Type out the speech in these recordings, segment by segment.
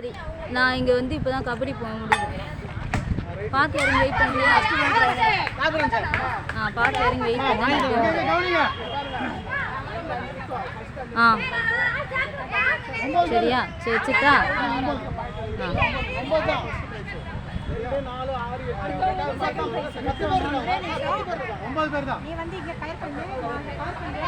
சரி நான் இங்கே வந்து இப்போ தான் கபடி போக முடியும் பார்த்து இறங்கி வெயிட் பண்ணுறேன் ஆ பார்த்து இறங்கி வெயிட் பண்ணி ஆ. சரியா? சரி வச்சுட்டா? ஆ. நீ வந்து இங்க கயர் பண்ணு கவர் பண்ணு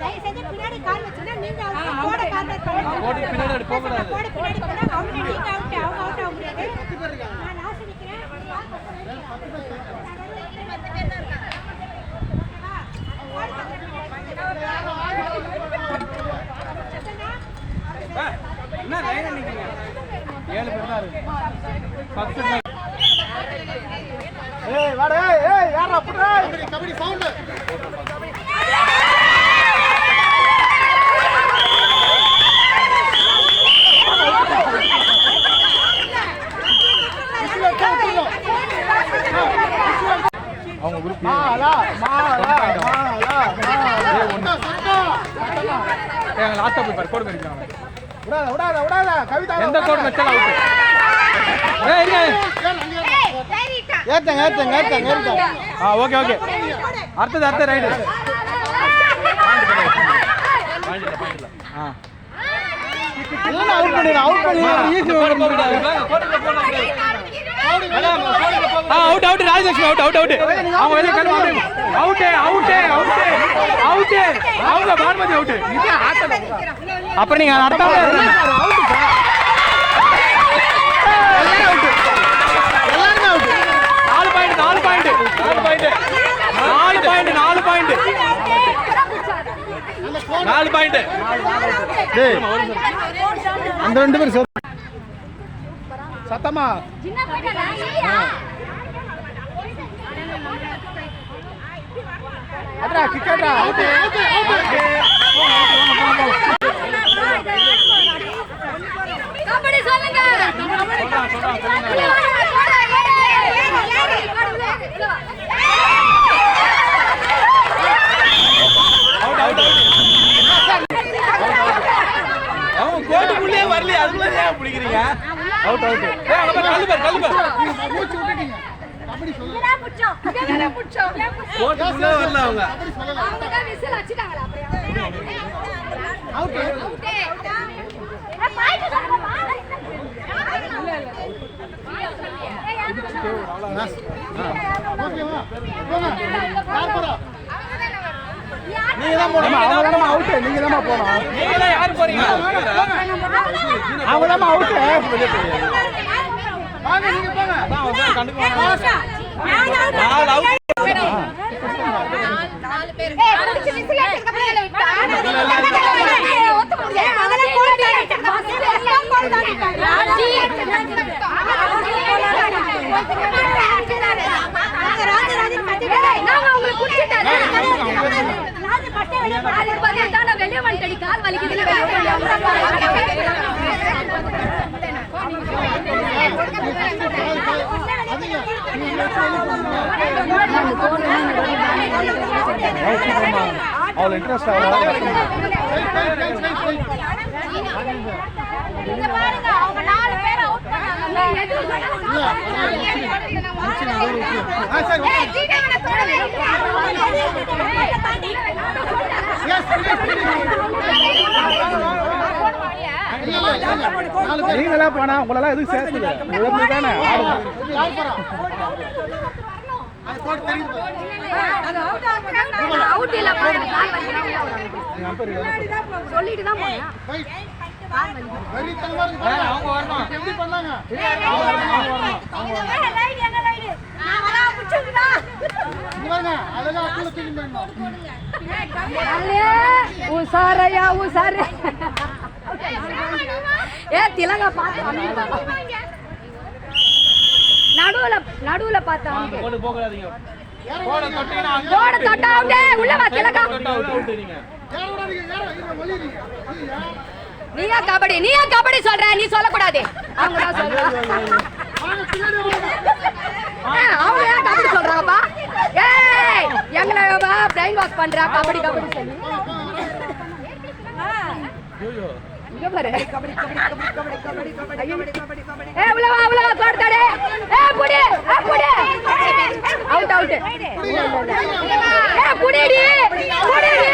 தயவு செஞ்சு பின்னாடி கால் வச்சுனா நீங்க போட கார்னர் பண்ணுங்க போடி பின்னாடி போக கூடாது போடி பின்னாடி போனா அவங்க நீங்க அவுட் அவங்க அவுட் ஆக முடியாது நான் லாஸ்ட் நிக்கிறேன் பேர் தான் என்ன லைனா நிக்கிறீங்க ஏழு பேர் தான் இருக்கு. பேர். ஏய் வாடா ஏய் யாரா கபடி சவுண்ட். அவங்க குரூப் மாலா மாலா மாலா மாலா ஏங்க லாஸ்டா போய் பாரு கோட் பண்ணிருக்காங்க விடாத விடாத விடாத. கவிதா எந்த கோட் வச்சாலும் அவுட் ஏய் இருங்க. ஏத்தங்க ஏத்தங்க ஏத்தங்க ஏத்தங்க ஆ ஓகே ஓகே. அடுத்தது அடுத்த ரைடு ஆ. இல்ல அவுட் பண்ணிடு அவுட் ஈஸி ஆ out out Rajalakshmi out out out அவங்க வெளிய கண்ணு அவுட் அவுட் அவுட் அவுட் அவங்க பானுமதி அவுட் அப்புறம் நீங்க நடத்தாம நாலு பாயிண்ட் நாலு பாயிண்ட் நாலு பாயிண்ட் நாலு பாயிண்ட் நாலு பாயிண்ட் நாலு பாயிண்ட் அந்த ரெண்டு பேரும் சத்தமா? அட்ரா கிக்கட்ரா? அவுட் கபடி சொல்லுங்க. அவுட் அவுட் அவன் கோட்டுக்குள்ளே வரலையே அதுக்குள்ள பிடிக்கிறீங்க? அவுட் அவுட் ஏய் அங்க பாரு கல்லு பாரு கல்லு பாரு. மூச்சு விட்டுட்டீங்க கோட்டுக்குள்ளே வரல அவங்க. நீங்க தான் போணும் அவங்க தான் அவுட் நீங்க தான் போணும் நீங்க தான் யார் போறீங்க? அவங்க தான் அவுட் வாங்க நீங்க போங்க. வாங்க கண்டுக்க வெளியே வந்துட்டடி கால் வலிக்குதுல அவ்வளோ இன்ட்ரெஸ்ட் ஆகும் நீங்களா போனா உங்களெல்லாம் எதுவும் சேர்த்துல உழப்பு தானே சொல்லிட்டு தான் போனேன் அவங்க வரணும் எப்படி பண்ணாங்க உசாரையா உசாரே ஏ திலகா பார்த்து நடுவுல நடுவுல பார்த்தா போடு தொட்டா உள்ள வா திலகா நீயா கபடி நீயா கபடி சொல்ற நீ சொல்லக்கூடாது. அவங்க தான் சொல்றாங்க. அவங்க ஏன் கபடி சொல்றாங்கப்பா? ஏய் எங்களை பிரைன் வாஷ் பண்றா கபடி கபடி சொல்லி. இங்க பாரு. ஏ உள்ள வா உள்ள வா கோர்த்தாடே ஏ புடி ஏ புடி. அவுட் அவுட் புடிடி புடிடி.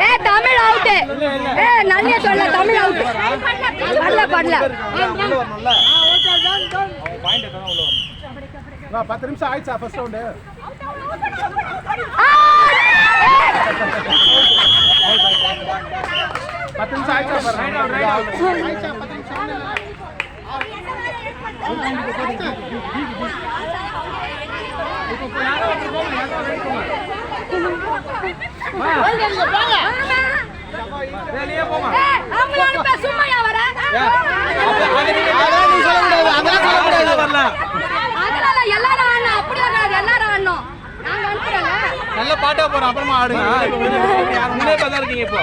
ஏ தமிழ் அவுட் ஏ நல்ல சொல்ல தமிழ் அவுட் நல்ல பண்ணல பத்து நிமிஷம் ஆயிடுச்சா ஃபர்ஸ்ட் ரவுண்டு அதெல்லாம் சொல்ல முடியாது அதெல்லாம் சொல்ல முடியாது அதெல்லாம் எல்லாரும் அப்படியே நல்ல பாட்டா போறோம் அப்புறமா ஆடுங்க. முன்னேற்றம் தான் இருக்கீங்க இப்போ.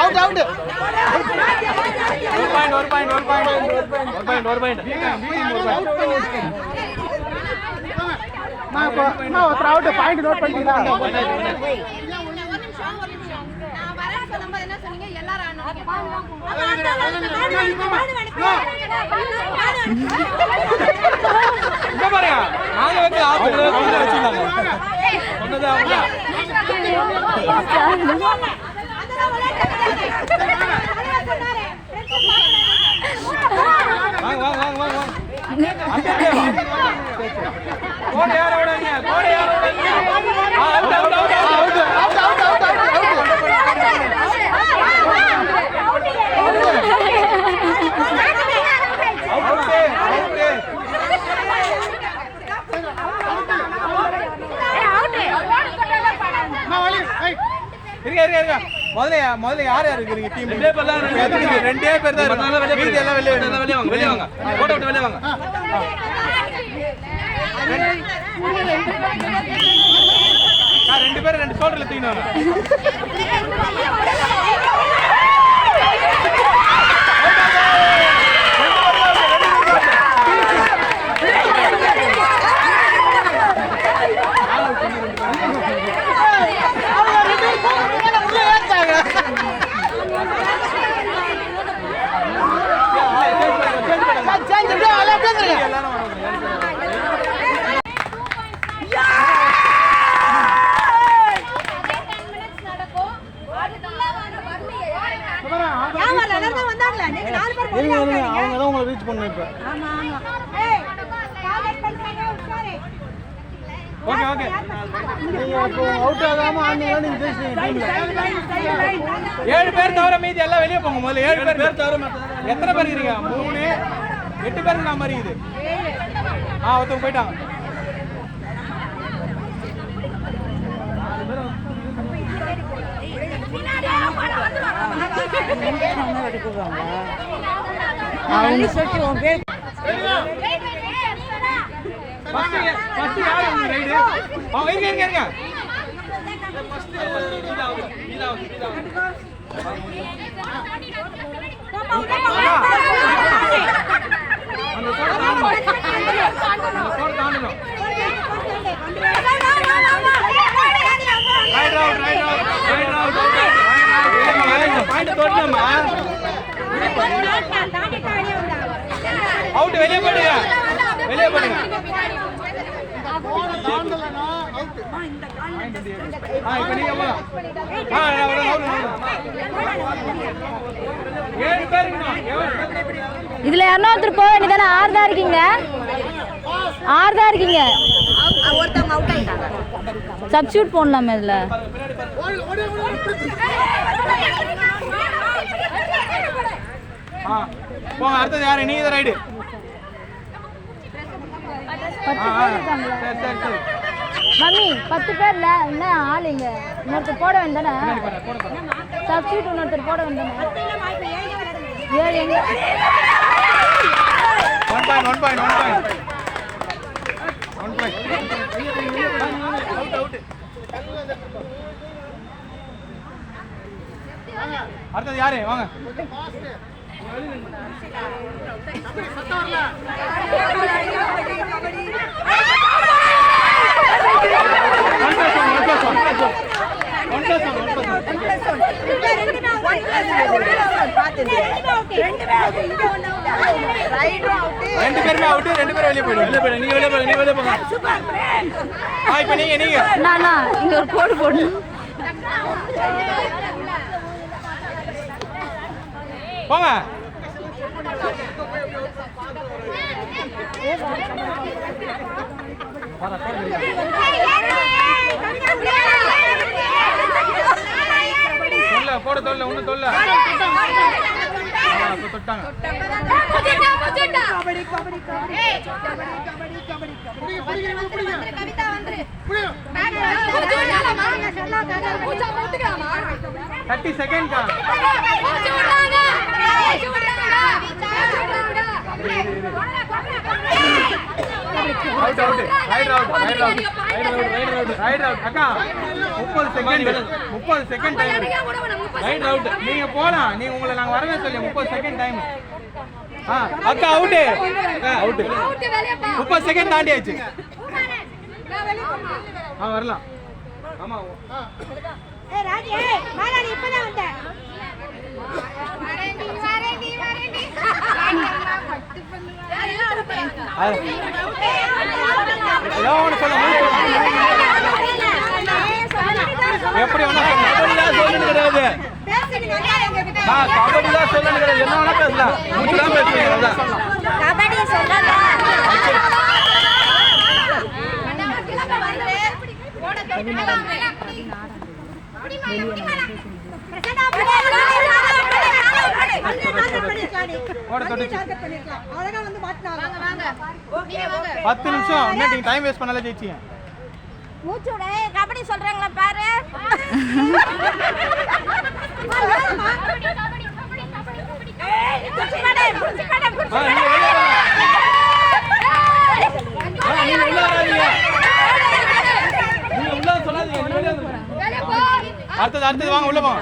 அவுட் அவுட் ஒரு பாயிண்ட் ஒரு பாயிண்ட் ஒரு பாயிண்ட் ஒரு பாயிண்ட் ஒரு பாயிண்ட் ஒரு பாயிண்ட் அம்மா ஒருத்தர் அவுட் பாயிண்ட் நோட் வாங்க வாங்க வாங்க வாங்க கோடி யாரோட கோடி யாரோட முதல்ல யா- முதல்ல யார் யார் இருக்கீங்க டீம் ரெண்டே பேர் தான் ரெண்டே பேர் தான் இருக்கு மீதி எல்லாம் வெளியே வெளியே வெளியே வாங்க. வெளியே வாங்க. போட்டோ விட்டு வெளியே வாங்க. ஆ, ரெண்டு பேரும் ரெண்டு சோல்டர்ல தூக்கிட்டு அவங்க முதல்ல ஏழு பேர் பேர் தவிர எத்தனை பேர் இருக்கீங்க? மூணு. எட்டு பேருக்கு நான் மறியுது இருக்குது. ஆ ஒருத்தவங்க போயிட்டாங்க. அவங்க சொல்லி உன் பேர். அவங்க இருங்க இருங்க இருங்க அவுட் வெளியே போடுங்க. வெளியே போடுங்க. இதுல யாருன்னா ஒருத்தர் போக வேண்டியதானே? ஆறு தான் இருக்கீங்க. ஆறு தான் இருக்கீங்க. சப்ஸ்டியூட் போடலாமே இதுல. போங்க அடுத்தது யாரு? நீங்க ரைடு. பத்து. பேர் இருக்காங்களா சரி சரி சரி. மம்மி பத்து பேர்ல என்ன ஆள் இங்க? இன்னொருத்தர் போட வேண்டானே. சப்ஸ்டியூட் இன்னொருத்தர் போட வேண்டானே ஏழு எங்க. அடுத்தது யாரு? வாங்க. ரெண்டு பேருமே அவுட்டு ரெண்டு பேரும் வெளியே போயிடுவோம் வெளியே நீங்க வெளியே போங்க நீங்க வெளியே போங்க. ஆ இப்போ நீங்க நீங்க. நானா இங்க ஒரு கோடு போடணும். போங்க தொல்ல போட தொல்ல ஒன்றும் தொல்ல ஆ, இப்ப தொட்டாங்க முச்சிட்டா, முச்சிட்டா. கவிதா வந்துரு. முச்சிட்டாலாமா? மூச்சா போட்டுக்கலாமா? தேர்ட்டி செகண்ட் கா மூச்சு விடுறாங்க. Out right out right out right out right out அக்கா முப்பது செகண்ட் முப்பது செகண்ட் டைம் ரைட் அவுட் நீங்க போலாம். நீங்க உங்களை நாங்க வரவே சொல்லி முப்பது செகண்ட் டைம் ஆ அக்கா அவுட் அவுட் அவுட்டு முப்பது செகண்ட் தாண்டியாச்சு. ஆ வரலாம் ஆமா ஏ ராஜி, ஏ மாலா, நீ இப்பதான் வந்த. வரேன்டி, வரேன்டி, வரேன்டி. அது ஏதோ ஒன்று எப்படி வேணா சொல்லணும் கிடையாது கபடி தான் சொல்லணும் கிடையாது என்ன வேணா பேசலாம் கபடி பிரசன்னா, படி, படி, படி, படி, படி, படி. ஓட தொட்டுச்சு target பண்ணிருக்கலாம். அழகா வந்து மாட்டினாங்க. Okay, okay. பத்து நிமிஷம். என்ன டைம் வேஸ்ட் பண்ணல ஜெயிச்சிங்க மூச்சு விடு. கபடி சொல்றாங்களா பாரு. நீங்க வராதீங்க நீங்க உள்ள சொல்லாதீங்க நீங்க வெளியே வந்துருங்க. வெளியே போ. அடுத்தது அடுத்தது வாங்க உள்ள போங்க.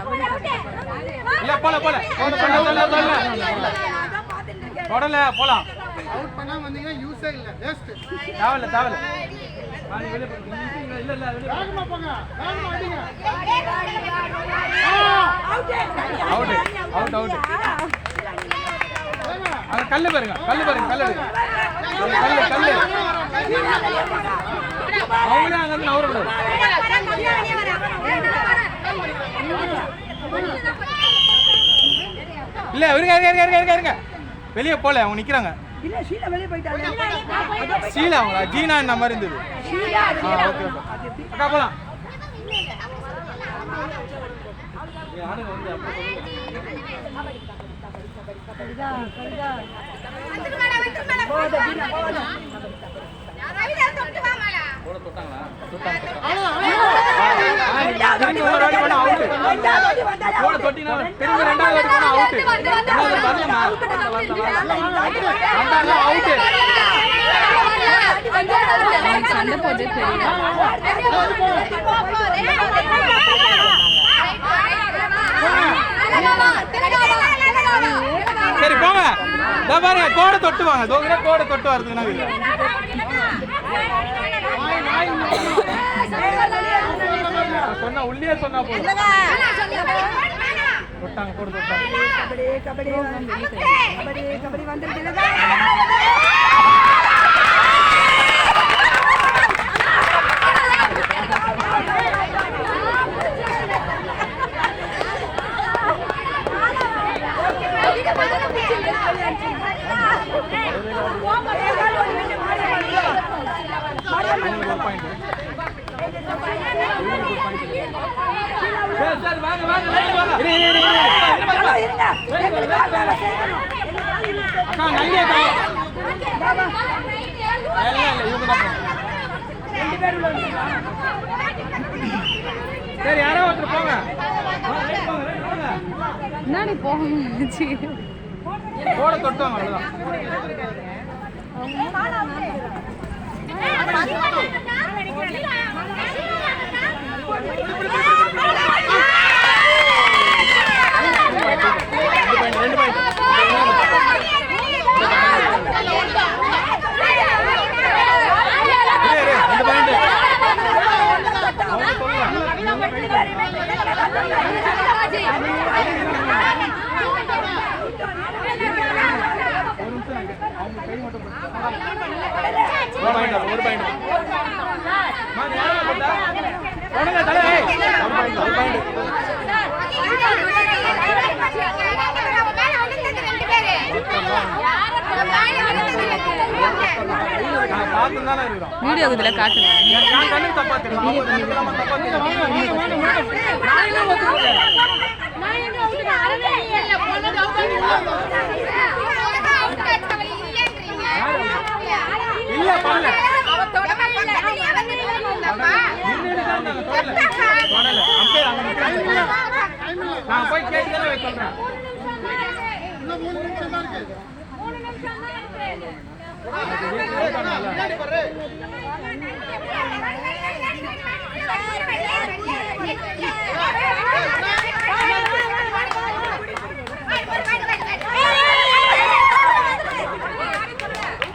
இல்ல போல போல. போல போல போல போல தொடல போலாம். அவுட் பண்ணாம வந்தீங்கன்னா யூஸே இல்ல. வேஸ்ட் வெளியே போங்க. இல்ல இல்ல. வேகமா போங்க. வேகமா அடிங்க. அவுட் அவுட் அவுட் அங்க கல்லு பாருங்க கல்லு பாருங்க கல்லு. கல்லு கல்லு அவங்களே அங்க நவரக்கூடாது இல்ல இருங்க இருங்க இருங்க இருங்க இருங்க. வெளியே போல அவங்க நிக்கிறாங்க. ஷீலா அவங்களா? ஜீனா இந்த மாதிரி இருந்தது? அக்கா போலாம். திரும்பி சண்டை போட்டு சரி போங்க. பாருங்க கோடை தொட்டு வாங்க. கோடை தொட்டு வரதுக்குன்னா சொன்னா உள்ளே சொன்னா போதும். தொட்டாங்க போடு தொட்டாங்க. உங்களுக்கு ஒரு பாயிண்ட் சரி சரி வாங்க வாங்க லைன் வாங்க இரு இரு இரு அக்கா நையே அக்கா இல்ல இல்ல இவங்க சரி யாரோ ஒருத்தர் போங்க என்னடி போச்சு போட தொட்டுவாங்க ரெண்டு பாயிண்ட். ரெண்டு பாயிண்ட். பாயிண்ட் ஒரு பாயிண்ட். உடனே தலை. ஒரு பாயிண்ட். பாயிண்ட் வீடியோ இதுல காட்டுங்க நான் தப்பா தெரியும் அவங்க கண்ணுக்கு நம்ம தப்பா தெரியும் இல்ல பண்ணல பண்ணல அம்பேர் அங்க நிக்கிறாங்க. நான் போய் கேட்டு சொல்றேன் இன்னும் மூணு நிமிஷம் தான் இருக்கு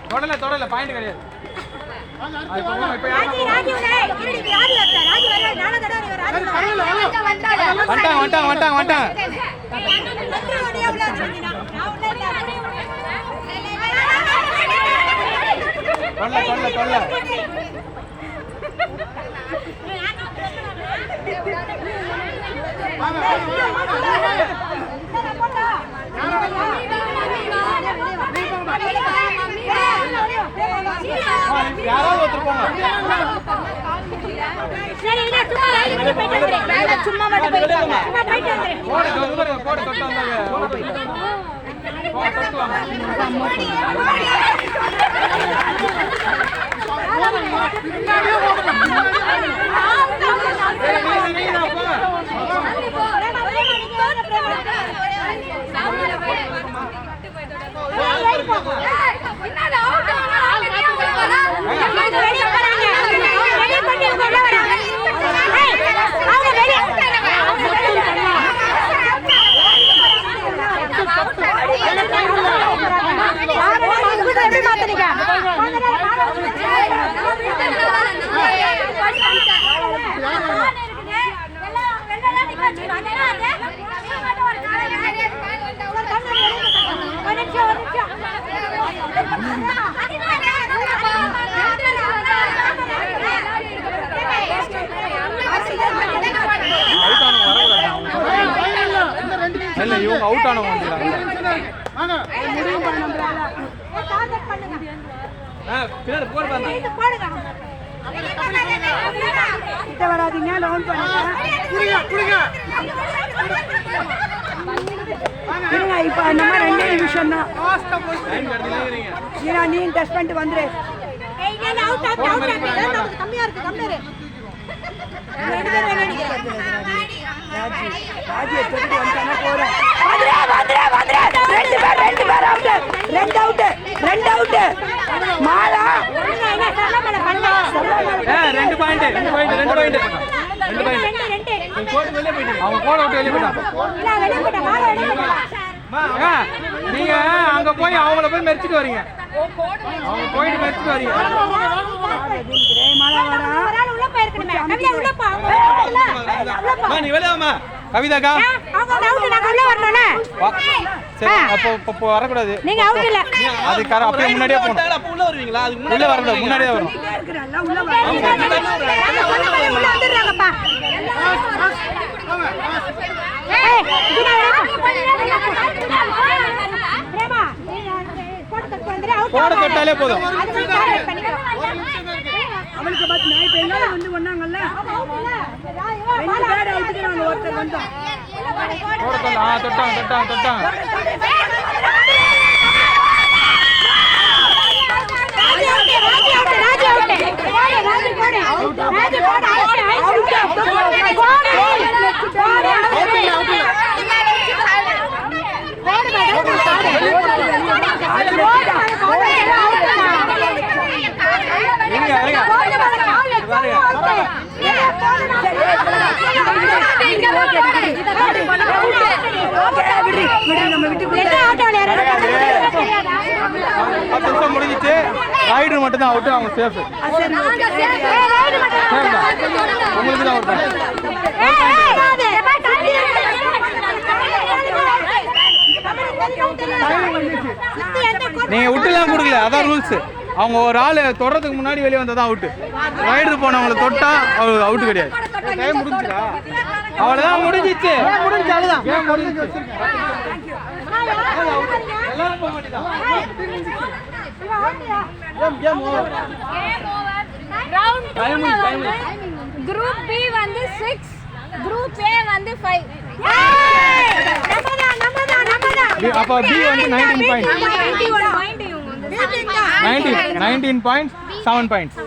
தொடல தொடல பாயிண்ட் கிடையாது அது இப்போ இப்போ ராஜி, ராஜி உடனே. இருடி, இப்ப ராஜி வரல. ராஜி வரல. நானும் தடவை நீ ராஜி வரல. வந்துட்டாங்க வந்துட்டாங்க வந்துட்டாங்க வந்துட்டாங்க வந்து உடனே உள்ள வந்துருந்தீனா? நான் உள்ள இல்ல. தொடல தொடல தொடல யாராவது ஒருத்தர் போங்க சரி, இல்ல, சும்மா ராஜி வந்து போயிட்டு வந்துரு. சும்மா மட்டும் போயிட்டு வாங்க. சும்மா போயிட்டு வந்துரு. வந்துட்டாங்க வந்துட்டாங்க வந்துட்டாங்க தொட்டு வந்தாங்க வாங்க சரி நீங்க நீங்க தான் போங்க பிரேமா, பிரேமா, நீங்க வாங்க, பிரேமா. அவங்க வெளிய போறாங்க. அவங்க வெளிய போட்டு இவங்க உள்ள வராங்க. ஏய், அவங்க வெளிய. யாரு மாத்து குடுத்து எப்படி மாத்துனீங்க? ஒரு நிமிஷம், ஒரு நிமிஷம். அவுட் ஆனவங்க வரக்கூடாது இல்ல இவங்க அவுட் ஆனவங்க வராதீங்க லோன் பண்ணுங்க இருங்க இப்போ நம்ம ரெண்டே நிமிஷம் தான் நீ டெஸ்ட் பண்ணிட்டு வந்துரு கம்மியா இருக்கு கம்மியா ரெண்டு மாலா பாயிண்ட் ரெண்டு பாயிண்ட் ரெண்டு பாயிண்ட் ரெண்டு பாயிண்ட். அவங்க கோட விட்டு வெளியே போயிட்டாங்க நீங்க அங்க போய் அவங்கள போய் மெரிச்சிட்டு வரீங்க அவங்க போயிட்டு மெரிச்சிட்டு வரீங்க நீ வெளியாமா கவிதாக்கா. சரி அப்போ இப்போ வரக்கூடாது. நீங்க அவுட் இல்ல. அது கர அப்படியே முன்னாடியே போகணும். உள்ள வருவீங்களா? அதுக்கு உள்ள வரக்கூடாது முன்னாடியே வரும் இருக்கிறல்ல உள்ள வா உள்ள வந்துடுறாங்கப்பா. ஏய், இதுனா பிரேமா, நீ போட்டு தட்டு வந்துரு, out போட. தொட்டாலே போதும். அது. அவளுக்கு பார்த்து நான் இப்போ எங்காவது வந்து பேர் அவுத்துக்கிறாங்க ஒருத்தர் வந்தா தொட்டாங்க தொட்டாங்க தொட்டாங்க ராஜி out, ராஜி out. ராஜு போடு ராஜு போடு அவுட் அவுட் போடு இருங்க, இருங்க. பாருங்க. பத்து நிமிஷம் முடிஞ்சிச்சு ரைடர் மட்டும் தான் அவுட்டு அவங்க சேஃப் உங்களுக்கு தான் அவுட் நீங்க விட்டுலாம் கொடுக்கல அதான் ரூல்ஸ் அவங்க ஒரு ஆள் தொடறதுக்கு முன்னாடி வெளியே வந்தா தான் அவுட்டு ரைடர் போனவங்களை தொட்டா அவங்க அவுட்டு கிடையாது. டைம் முடிஞ்சுடா அவ்வளவுதான் முடிஞ்சிச்சு. முடிஞ்சு அவ்வளவுதான். ஏன் முடிஞ்சிச்சு? எல்லாரும் போக வேண்டியதான் game game over group B வந்து சிக்ஸ் குரூப் ஏ வந்து ஃபைவ் அப்போ பி வந்து point nineteen nineteen points seven points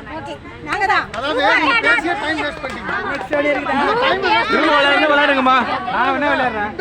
விளையாடுங்கம்மா நான் என்ன விளையாடுறேன்